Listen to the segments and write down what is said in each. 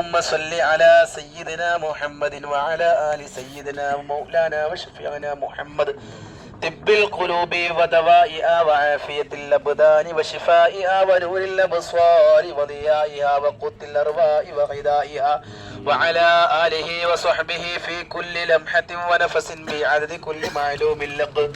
اللهم صل على سيدنا محمد وعلى آل سيدنا مولانا وشفيعنا محمد. طب القلوب ودوائها وعافية الأبدان وشفائها ونور الأبصار وضيائها وقوت الأرواح وغذائها. وعلى آله وصحبه في كل لمحة ونفس بعدد كل معلوم لق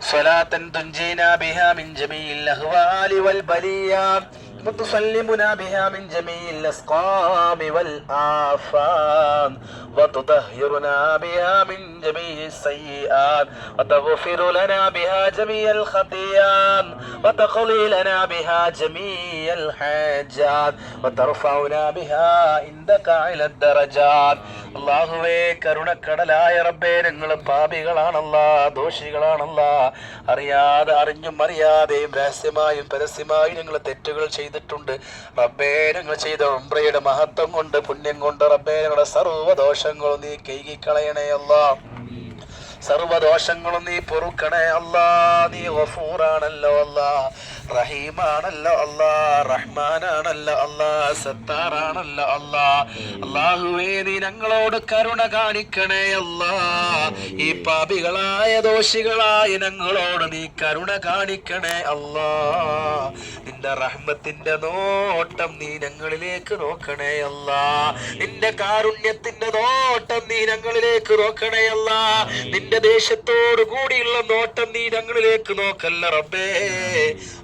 صلاة تنجينا بها من جميع الأهوال والبليات وتسلمنا بها من جميع الأسقام والآفات وتطهرنا بها من جميع السيئات وتغفر لنا بها جميع الخطيئات وتقضي لنا بها جميع الحاجات وترفعنا بها عندك على الدرجات അള്ളാഹുവേ കരുണക്കടലായ റബ്ബേ ഞങ്ങൾ പാപികളാണല്ല ദോഷികളാണല്ല അറിയാതെ അറിഞ്ഞും അറിയാതെയും രഹസ്യമായും പരസ്യമായും ഞങ്ങൾ തെറ്റുകൾ ചെയ്തിട്ടുണ്ട്. റബ്ബേ ഞങ്ങൾ ചെയ്ത ഉംറയുടെ മഹത്വം കൊണ്ട് പുണ്യം കൊണ്ട് റബ്ബേ ഞങ്ങളുടെ സർവദോഷങ്ങളും നീ കൈകിക്കളയണേ അല്ലാ സർവദോഷങ്ങളും നീ പൊറുക്കണേ അല്ലാ. നീ ഗഫൂറാണല്ലോ അല്ലാ. റഹീമാണല്ലോ അല്ലാ. റഹ്മാനാണല്ലോ അല്ലാ. സത്താറാണല്ലോ അല്ലാ. അള്ളാഹുവേ നീ ഞങ്ങളോട് കരുണ കാണിക്കണേ അല്ലാ. ഈ പാപികളായ ദോഷികളായ ഞങ്ങളോട് നീ കരുണ കാണിക്കണേ അല്ലാ. നിന്റെ റഹ്മത്തിന്റെ നോട്ടം നീ ഞങ്ങളിലേക്ക് നോക്കണേ അല്ലാ. നിന്റെ കാരുണ്യത്തിന്റെ നോട്ടം നീ ഞങ്ങളിലേക്ക് നോക്കണേ അല്ലാ. നിന്റെ ദേശത്തോടു കൂടിയുള്ള നോട്ടം നീ ഞങ്ങളിലേക്ക് നോക്കല്ല റബ്ബേ.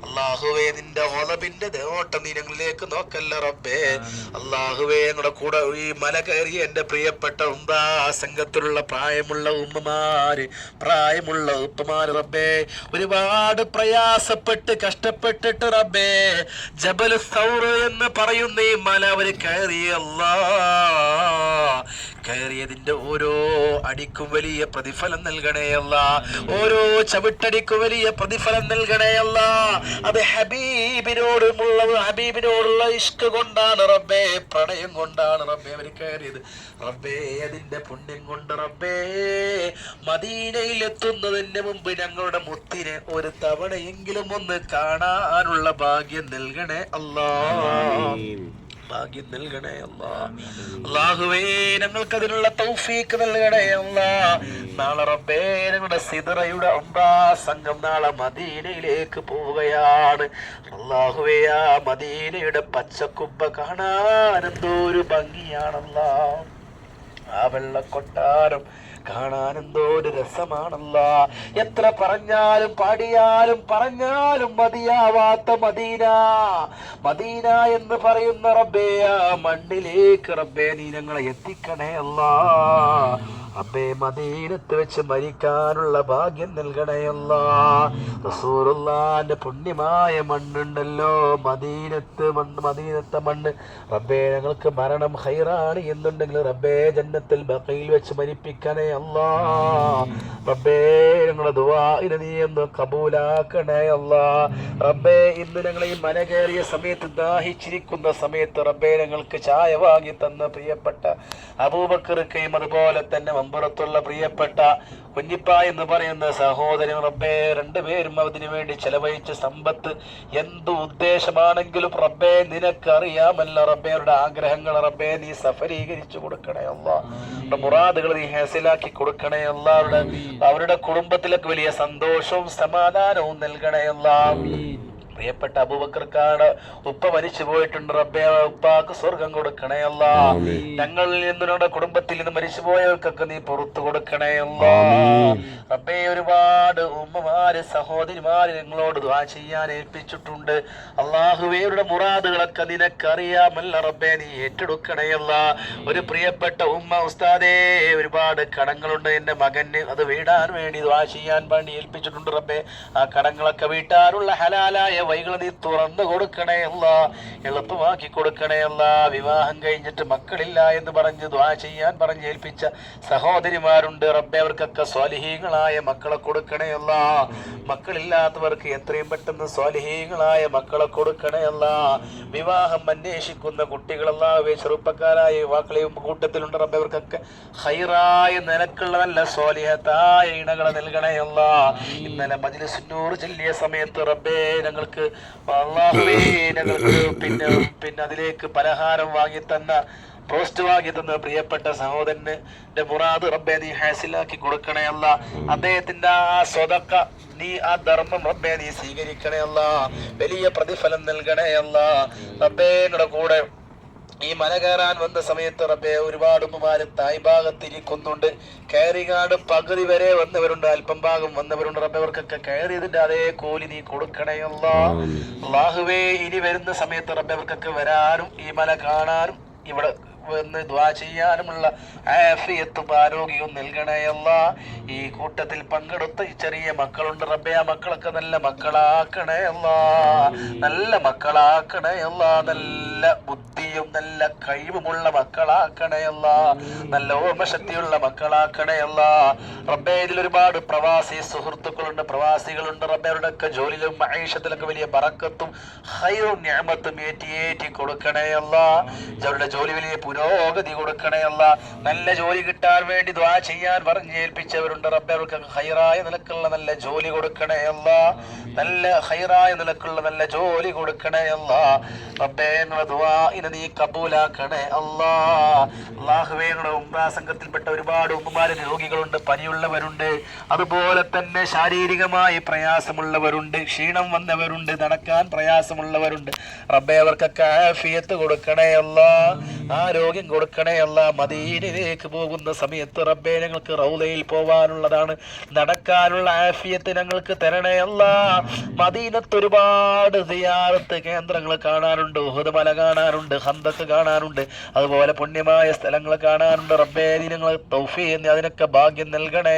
അള്ളാഹുവേ നിന്റെ ഓളബിന്റെ നോട്ടം നീ ഞങ്ങളിലേക്ക് നോക്കല്ല റബ്ബേ. അള്ളാഹുവേ ഞങ്ങളുടെ കൂടെ ഈ മല കയറി എന്റെ പ്രിയപ്പെട്ട ഉമ്പാ സംഘത്തിലുള്ള പ്രായമുള്ള ഉമ്മമാര് പ്രായമുള്ള ഉപ്പമാര് റബ്ബേ ഒരുപാട് പ്രയാസപ്പെട്ട് കഷ്ടപ്പെട്ടിട്ട് റബ്ബേ ജബൽ സൗർ എന്ന് പറയുന്ന ഈ മല അവർ കയറിയല്ലാ. കയറിയതിന്റെ ഓരോ അടിക്കും വലിയ പ്രതിഫലം നൽകണേയല്ല ഓരോ ചവിട്ടടിക്കും വലിയ പ്രതിഫലം നൽകണേയല്ല അത് ഹബീബിനോടുമുള്ള ഹബീബിനോടുള്ള ഇഷ്ക കൊണ്ടാണ് റബ്ബേ പ്രണയം കൊണ്ടാണ് റബ്ബേ അവർ കയറിയത്. റബ്ബേ അതിന്റെ പുണ്യം കൊണ്ട് റബ്ബേ മദീനയിൽ എത്തുന്നതിന് മുമ്പ് ഞങ്ങളുടെ മുത്തിനെ ഒരു തവണയെങ്കിലും ഒന്ന് കാണാനുള്ള ഭാഗ്യം നൽകണേ അല്ലാ. ഭാഗ്യം നൽകണേ അല്ലാ. അള്ളാഹുവേ ഞങ്ങൾക്ക് അതിനുള്ള തൗഫീക്ക് നൽകണേ അല്ലാ. നാളെ റബ്ബേ ഞങ്ങളുടെ സിദറയുടെ അമ്പാ സംഘം നാളെ മദീനയിലേക്ക് പോവുകയാണ്. അള്ളാഹുവേ ആ മദീനയുടെ പച്ചക്കുപ്പ കാണാൻ എന്തോ ഒരു ഭംഗിയാണല്ലാ. വെള്ളക്കൊട്ടാരം കാണാനെന്തോ ഒരു രസമാണല്ല. എത്ര പറഞ്ഞാലും പാടിയാലും പറഞ്ഞാലും മതിയാവാത്ത മദീന. മദീന എന്ന് പറയുന്ന റബ്ബേ ആ മണ്ണിലേക്ക് റബ്ബേ നീ ഞങ്ങളെ എത്തിക്കണേ അല്ലാ. റബ്ബേ മദീനത്ത് വെച്ച് മരിക്കാനുള്ള ഭാഗ്യം നൽകണയല്ല. റസൂറുല്ലാന്റെ പുണ്യമായ മണ്ണുണ്ടല്ലോ. മദീനത്ത് മണ്ണ് മദീനത്തെ മണ്ണ്. റബ്ബേ ഞങ്ങൾക്ക് മരണം ഹൈറാണ് എന്നുണ്ടെങ്കിൽ റബ്ബേ ജന്നത്തിൽ ബക്കയിൽ വെച്ച് മരിപ്പിക്കണേ അല്ലാ റബ്ബേ ഞങ്ങളെ ദുവാഇനെ നീ എന്ന് കബൂലാക്കണേ അല്ലാ റബ്ബേ ഇന്ന് ഞങ്ങൾ ഈ മന കയറിയ സമയത്ത് ദാഹിച്ചിരിക്കുന്ന സമയത്ത് റബ്ബേ ഞങ്ങൾക്ക് ചായ വാങ്ങി തന്ന പ്രിയപ്പെട്ട അബൂബക്കർക്കയും അതുപോലെ തന്നെ മമ്പുറത്തുള്ള പ്രിയപ്പെട്ട കുഞ്ഞിപ്പ എന്ന് പറയുന്ന സഹോദരൻ റബ്ബേ രണ്ടുപേരും അതിനു വേണ്ടി ചെലവഴിച്ച സമ്പത്ത് എന്ത് ഉദ്ദേശമാണെങ്കിലും റബ്ബേ നിനക്കറിയാമല്ല റബ്ബേ അവരുടെ ആഗ്രഹങ്ങൾ റബ്ബേ നീ സഫലീകരിച്ചു കൊടുക്കണേ അല്ല. അവരുടെ മുറാദുകൾ നീ ഹസിലാക്കി കൊടുക്കണേ അല്ല. അവരുടെ അവരുടെ കുടുംബത്തിലേക്ക് വലിയ സന്തോഷവും സമാധാനവും നൽകണേ അല്ല. പ്രിയപ്പെട്ട അബൂബക്കർക്കാണ് ഉപ്പ മരിച്ചു പോയിട്ടുണ്ട് റബ്ബേ ഉപ്പാക്ക് സ്വർഗം കൊടുക്കണേ അല്ല. ഞങ്ങളിൽ നിന്ന് കുടുംബത്തിൽ നിന്ന് മരിച്ചു പോയവർക്കൊക്കെ നീ പുറത്തു കൊടുക്കണേ അല്ല. റബ്ബേ ഒരുപാട് ഉമ്മമാര് സഹോദരിമാര് നിങ്ങളോട് ദ്വാ ചെയ്യാൻ ഏൽപ്പിച്ചിട്ടുണ്ട്. അള്ളാഹുവേരുടെ മുറാദുകളൊക്കെ നിനക്കറിയാമല്ല റബ്ബേ നീ ഏറ്റെടുക്കണേ അല്ല. ഒരു പ്രിയപ്പെട്ട ഉമ്മ ഉസ്താദേ ഒരുപാട് കടങ്ങളുണ്ട് എന്റെ മകന്. അത് വീടാൻ വേണ്ടി ദ്വാ ചെയ്യാൻ വേണ്ടി ഏൽപ്പിച്ചിട്ടുണ്ട് റബ്ബേ. ആ കടങ്ങളൊക്കെ വീട്ടാനുള്ള ഹലാലായ വൈകൾ നീ തുറന്നു കൊടുക്കണേ അല്ല. എളുപ്പമാക്കി കൊടുക്കണേ അല്ല. വിവാഹം കഴിഞ്ഞിട്ട് മക്കളില്ല എന്ന് പറഞ്ഞ് ദ്വാ ചെയ്യാൻ പറഞ്ഞ് ഏൽപ്പിച്ച സഹോദരിമാരുണ്ട്. റബ്ബെ അവർക്കൊക്കെ സ്വാലിഹീങ്ങളായ മക്കളെ കൊടുക്കണേ അല്ല. മക്കളില്ലാത്തവർക്ക് എത്രയും പെട്ടെന്ന് സ്വാലിഹീങ്ങളായ മക്കളെ കൊടുക്കണേ അല്ല. വിവാഹം അന്വേഷിക്കുന്ന കുട്ടികളെല്ലാം ചെറുപ്പക്കാരായ യുവാക്കളെയും കൂട്ടത്തിലുണ്ട്. റബ്ബെ അവർക്കൊക്കെ ഹൈറായ നിലക്കുള്ള നല്ല സ്വാലിഹത്തായ ഇണകളെ നൽകണേ അല്ല. ഇന്നലെ മജ്ലിസുന്നൂർ ചൊല്ലിയ സമയത്ത് റബ്ബേ ഞങ്ങൾക്ക് ഞങ്ങൾക്ക് പിന്നെ പിന്നെ അതിലേക്ക് പലഹാരം വാങ്ങി തന്ന പോസ്റ്റ് വാങ്ങി തന്ന പ്രിയപ്പെട്ട സഹോദരന് എന്റെ മുറാദ് റബ്ബെ നീ ഹാസിലാക്കി കൊടുക്കണേ അല്ല. അദ്ദേഹത്തിന്റെ ആ സ്വതക്ക നീ ആ ധർമ്മം റബ്ബെ നീ സ്വീകരിക്കണേ അല്ല. വലിയ പ്രതിഫലം നൽകണേ അല്ല. റബ്ബേ കൂടെ ഈ മല കയറാൻ വന്ന സമയത്ത് റബ്ബെ ഒരുപാട് ഉമ്മമാര് തായ് ഭാഗത്തിരിക്കുന്നുണ്ട് കയറിങ്ങാട് പകുതി വരെ വന്നവരുണ്ട് അല്പം ഭാഗം വന്നവരുണ്ട്. റബ്ബെ അവർക്കൊക്കെ കയറിയതിന്റെ അതേ കോലി നീ കൊടുക്കണയല്ല അള്ളാഹുവേ ഇനി വരുന്ന സമയത്ത് റബ്ബെ അവർക്കൊക്കെ വരാനും ഈ മല കാണാനും ഇവിടെ വന്ന് ദ്വാ ചെയ്യാനുമുള്ള ആഫിയത്തും ആരോഗ്യവും നൽകണയല്ല ഈ കൂട്ടത്തിൽ പങ്കെടുത്ത ഈ ചെറിയ മക്കളുണ്ട് റബ്ബെ ആ മക്കളൊക്കെ നല്ല മക്കളാക്കണേ അല്ല. നല്ല മക്കളാക്കണേ അല്ല. നല്ല ബുദ്ധിയും നല്ല കഴിവുമുള്ള മക്കളാക്കണേ അല്ല. നല്ല ഓമശക്തിയുള്ള മക്കളാക്കണേ അല്ല. റബ്ബെ ഇതിൽ ഒരുപാട് പ്രവാസി സുഹൃത്തുക്കളുണ്ട് പ്രവാസികളുണ്ട്. റബ്ബെ അവരുടെയൊക്കെ ജോലിയിലും മഹേഷത്തിലൊക്കെ വലിയ ബറക്കത്തും ഹൈറും ഞാമത്തും ഏറ്റി ഏറ്റി കൊടുക്കണയല്ല അവരുടെ ജോലി വലിയ പുരോഗതി കൊടുക്കണയല്ല നല്ല ജോലി കിട്ടാൻ വേണ്ടി ദ്വാ ചെയ്യാൻ പറഞ്ഞേൽപ്പിച്ചവരുണ്ട് റബ്ബെ അവർക്ക് ഹൈറായ നിലക്കുള്ള നല്ല ജോലി കൊടുക്കണയല്ല നല്ല ഹൈറായ നിലക്കുള്ള നല്ല ജോലി കൊടുക്കണയല്ല റബ്ബേ നീ കബൂലാക്കണേ അല്ലാ ഉമ്രാ സംഘത്തിൽപ്പെട്ട ഒരുപാട് ഉമ്മമാര് രോഗികളുണ്ട് പനിയുള്ളവരുണ്ട് അതുപോലെ തന്നെ ശാരീരികമായി പ്രയാസമുള്ളവരുണ്ട് ക്ഷീണം വന്നവരുണ്ട് നടക്കാൻ പ്രയാസമുള്ളവരുണ്ട്. റബ്ബെ അവർക്കൊക്കെ ആഫിയത്ത് കൊടുക്കണേ അല്ല ആരോഗ്യം കൊടുക്കണേ അല്ല മദീനിലേക്ക് പോകുന്ന സമയത്ത് റബ്ബെ ഞങ്ങൾക്ക് റൗലയിൽ പോവാനുള്ളതാണ്. നടക്കാനുള്ള ആഫിയത്ത് ഞങ്ങൾക്ക് തരണേ അല്ല മദീനത്ത് ഒരുപാട് സിയാറത്ത് കേന്ദ്രങ്ങൾ കാണാനുണ്ട്. ഉഹുദ് മല കാണാനുണ്ട്. ഹന്തക്ക് കാണാനുണ്ട്. അതുപോലെ പുണ്യമായ സ്ഥലങ്ങൾ കാണാനുണ്ട്. റബ്ബേ ഞങ്ങൾ തൗഫീ അതിനൊക്കെ ഭാഗ്യം നൽകണേ